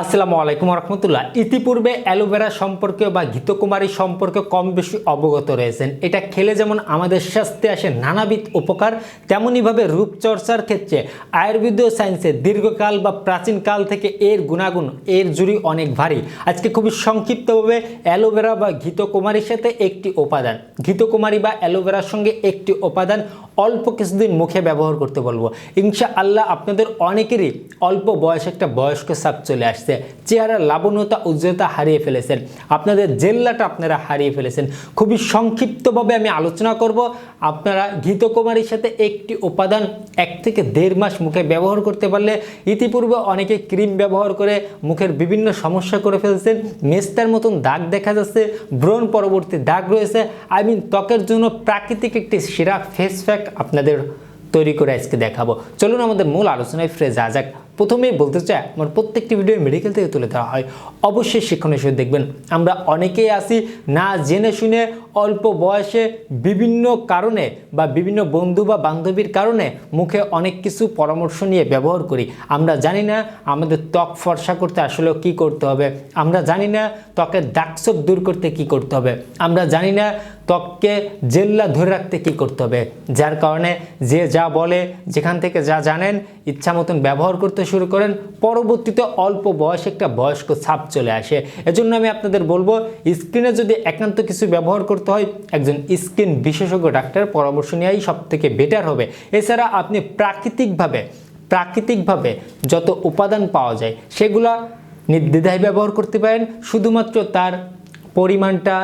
আসসালামু আলাইকুম রহমতুল্লাহ ইতিপূর্বে অ্যালোভেরা সম্পর্কে বা ঘিতকুমারী সম্পর্কে কম বেশি অবগত রয়েছেন। এটা খেলে যেমন আমাদের স্বাস্থ্যে আসে নানাবিধ উপকার তেমনইভাবে রূপচর্চার ক্ষেত্রে আয়ুর্বেদীয় সায়েন্সে দীর্ঘকাল বা প্রাচীনকাল থেকে এর গুণাগুণ, এর জুড়ি অনেক ভারী। আজকে খুবই সংক্ষিপ্তভাবে অ্যালোভেরা বা ঘিতকুমারীর সাথে একটি উপাদান। ঘিতকুমারী বা অ্যালোভেরার সঙ্গে একটি উপাদান অল্প কিছুদিন মুখে ব্যবহার করতে বলব। ইনশা আল্লাহ আপনাদের অনেকেরই অল্প বয়সে একটা বয়স্ক সাপ চলে আসছে। চেহারার লাবণ্যতা, উজ্জ্বলতা হারিয়ে ফেলেছেন। আপনাদের জেল্লাটা আপনারা হারিয়ে ফেলেছেন। খুবই সংক্ষিপ্তভাবে আমি আলোচনা করব। আপনারা ঘৃতকুমারীর সাথে একটি উপাদান এক থেকে দেড় মাস মুখে ব্যবহার করতে পারলে ইতিপূর্বে অনেকে ক্রিম ব্যবহার করে মুখের বিভিন্ন সমস্যা করে ফেলছেন। মেস্তার মতন দাগ দেখা যাচ্ছে। ব্রণ পরবর্তী দাগ রয়েছে। আই মিন ত্বকের জন্য প্রাকৃতিক একটি সেরা ফেস প্যাক আপনাদের তৈরি করে আজকে দেখাবো। চলুন আমাদের মূল আলোচনায় ফিরে যা যাক। প্রথমেই বলতে চাই, আমার প্রত্যেকটি ভিডিও মেডিকেল থেকে তুলে দেওয়া হয়। অবশ্যই শিক্ষণীয় হিসেবে দেখবেন। আমরা অনেকেই আসি না জেনে শুনে, অল্প বয়সে, বিভিন্ন কারণে বা বিভিন্ন বন্ধু বা বান্ধবীর কারণে মুখে অনেক কিছু পরামর্শ নিয়ে ব্যবহার করি। আমরা জানি না আমাদের ত্বক ফর্সা করতে আসলে কি করতে হবে। আমরা জানি না ত্বকের দাগছোপ দূর করতে কি করতে হবে। আমরা জানি না ত্বককে জেল্লা ধরে রাখতে কি করতে হবে। যার কারণে যে যা বলে, যেখান থেকে যা জানেন, ইচ্ছা মতন ব্যবহার করতে শুরু করেন, পরবর্তীতে অল্প বয়সে একটা বয়স্ক ছাপ চলে আসে। এজন্য আমি আপনাদের বলব, স্কিনে যদি একান্ত কিছু ব্যবহার করতে হয়, একজন স্কিন বিশেষজ্ঞ ডাক্তার পরামর্শ নেওয়াই সব থেকে বেটার হবে। এছাড়া আপনি প্রাকৃতিকভাবে প্রাকৃতিকভাবে যত উপাদান পাওয়া যায়, সেগুলা নির্দ্বিধায় ব্যবহার করতে পারেন। শুধুমাত্র তার পরিমাণটা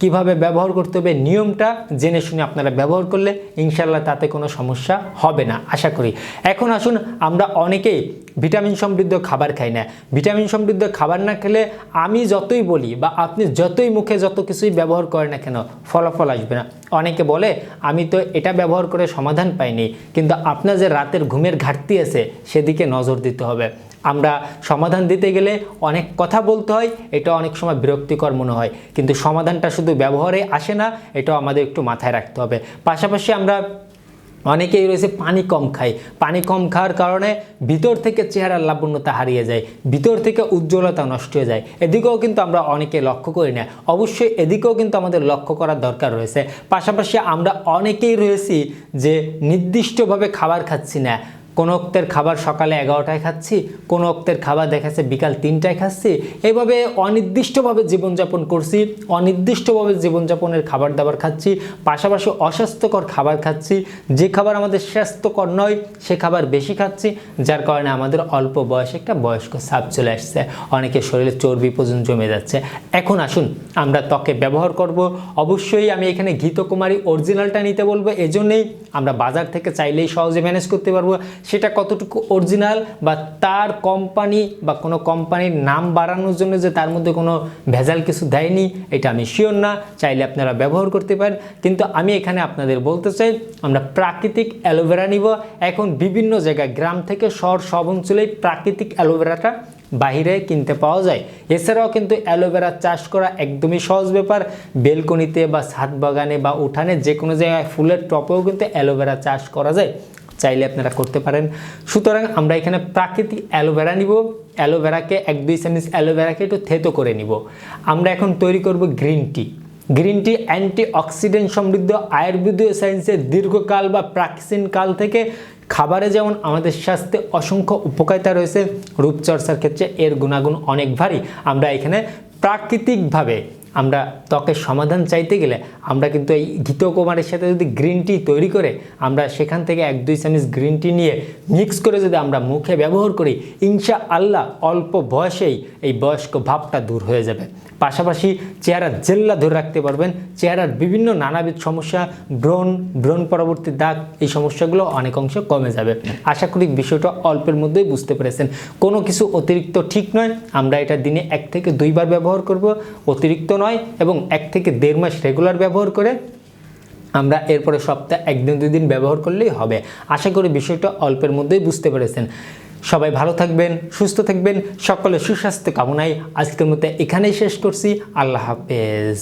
কীভাবে ব্যবহার করতে হবে নিয়মটা জেনে শুনে আপনারা ব্যবহার করলে ইনশাল্লাহ তাতে কোনো সমস্যা হবে না। আশা করি। এখন আসুন আমরা অনেকেই ভিটামিন সমৃদ্ধ খাবার খাই না। ভিটামিন সমৃদ্ধ খাবার না খেলে আমি যতই বলি বা আপনি যতই মুখে যত কিছুই ব্যবহার করেন না কেন, ফলাফল আসবে না। অনেকে বলে, আমি তো এটা ব্যবহার করে সমাধান পাইনি, কিন্তু আপনার যে রাতের ঘুমের ঘাটতি আছে, সেদিকে নজর দিতে হবে। আমরা সমাধান দিতে গেলে অনেক কথা বলতে হয়, এটা অনেক সময় বিরক্তিকর মনে হয়, কিন্তু সমাধানটা শুধু ব্যবহারে আসে না, এটাও আমাদের একটু মাথায় রাখতে হবে। পাশাপাশি আমরা অনেকেই রয়েছে পানি কম খায়। পানি কম খাওয়ার কারণে ভিতর থেকে চেহারার লাবণ্যতা হারিয়ে যায়, ভিতর থেকে উজ্জ্বলতা নষ্ট হয়ে যায়। এদিকেও কিন্তু আমরা অনেকে লক্ষ্য করি না। অবশ্যই এদিকেও কিন্তু আমাদের লক্ষ্য করার দরকার রয়েছে। পাশাপাশি আমরা অনেকেই রয়েছি যে নির্দিষ্টভাবে খাবার খাচ্ছি না। কোনো অক্তের খাবার সকালে এগারোটায় খাচ্ছি, কোনো অক্তের খাবার দেখাচ্ছে বিকাল তিনটায় খাচ্ছি। এইভাবে অনির্দিষ্টভাবে জীবনযাপন করছি, অনির্দিষ্টভাবে জীবনযাপনের খাবার দাবার খাচ্ছি, পাশাপাশি অস্বাস্থ্যকর খাবার খাচ্ছি। যে খাবার আমাদের স্বাস্থ্যকর নয়, সে খাবার বেশি খাচ্ছি, যার কারণে আমাদের অল্প বয়সে একটা বয়স্ক সাপ চলে আসছে। অনেকের শরীরে চর্বি পর্যন্ত জমে যাচ্ছে। এখন আসুন, আমরা ত্বকে ব্যবহার করব। অবশ্যই আমি এখানে ঘিতকুমারী অরিজিনালটা নিতে বলব। এজন্যই আমরা বাজার থেকে চাইলেই সহজে ম্যানেজ করতে পারব। সেটা কতটুকু অরিজিনাল বা তার কোম্পানি বা কোনো কোম্পানির নাম বাড়ানোর জন্য যে তার মধ্যে কোনো ভেজাল কিছু দেয়নি, এটা আমি শিওর না। চাইলে আপনারা ব্যবহার করতে পারেন। কিন্তু আমি এখানে আপনাদের বলতে চাই, আমরা প্রাকৃতিক অ্যালোভেরা নিব। এখন বিভিন্ন জায়গায়, গ্রাম থেকে শহর সব অঞ্চলেই প্রাকৃতিক অ্যালোভেরাটা বাহিরে কিনতে পাওয়া যায়। এছাড়াও কিন্তু অ্যালোভেরা চাষ করা একদমই সহজ ব্যাপার। বেলকনিতে বা ছাদ বাগানে বা উঠানে যে কোনো জায়গায় ফুলের টপেও কিন্তু অ্যালোভেরা চাষ করা যায়। চাইলে আপনারা করতে পারেন। সুতরাং আমরা এখানে প্রাকৃতিক অ্যালোভেরা নিব। অ্যালোভেরাকে এক দুই চামচ অ্যালোভেরাকে একটু থেতো করে নিব। আমরা এখন তৈরি করব green tea. Green tea antioxidant সমৃদ্ধ আয়ুর্বেদীয় সায়েন্সের দীর্ঘকাল বা প্রাচীন কাল থেকে খাবারে যেমন আমাদের স্বাস্থ্যে অসংখ্য উপকারিতা রয়েছে, রূপচর্চার ক্ষেত্রে এর গুণাগুণ অনেক ভারী। আমরা এখানে প্রাকৃতিকভাবে আমরা ত্বকের সমাধান চাইতে গেলে আমরা কিন্তু এই ঘিতকুমারের সাথে যদি গ্রিন টি তৈরি করে, আমরা সেখান থেকে এক দুই চামচ গ্রিন টি নিয়ে মিক্স করে যদি আমরা মুখে ব্যবহার করি ইনশা আল্লাহ অল্প বয়সেই এই বয়স্ক ভাবটা দূর হয়ে যাবে। পাশাপাশি চেহারার জেল্লা ধরে রাখতে পারবেন, চেহারার বিভিন্ন নানাবিধ সমস্যা, ব্রণ ব্রণ পরবর্তী দাগ, এই সমস্যাগুলো অনেক অংশে কমে যাবে। আশা করি বিষয়টা অল্পের মধ্যেই বুঝতে পেরেছেন। কোনো কিছু অতিরিক্ত ঠিক নয়, আমরা এটা দিনে এক থেকে দুইবার ব্যবহার করব। অতিরিক্ত নয় এবং এক থেকে দেড় মাস রেগুলার ব্যবহার করে আমরা এরপরে সপ্তাহে একদিন, দুই দিন ব্যবহার করলেই হবে। আশা করি বিষয়টা অল্পের মধ্যেই বুঝতে পেরেছেন। সবাই ভালো থাকবেন, সুস্থ থাকবেন সকলে সুস্বাস্থ্য কামনায় আজকের মতো এখানেই শেষ করছি। আল্লাহ হাফেজ।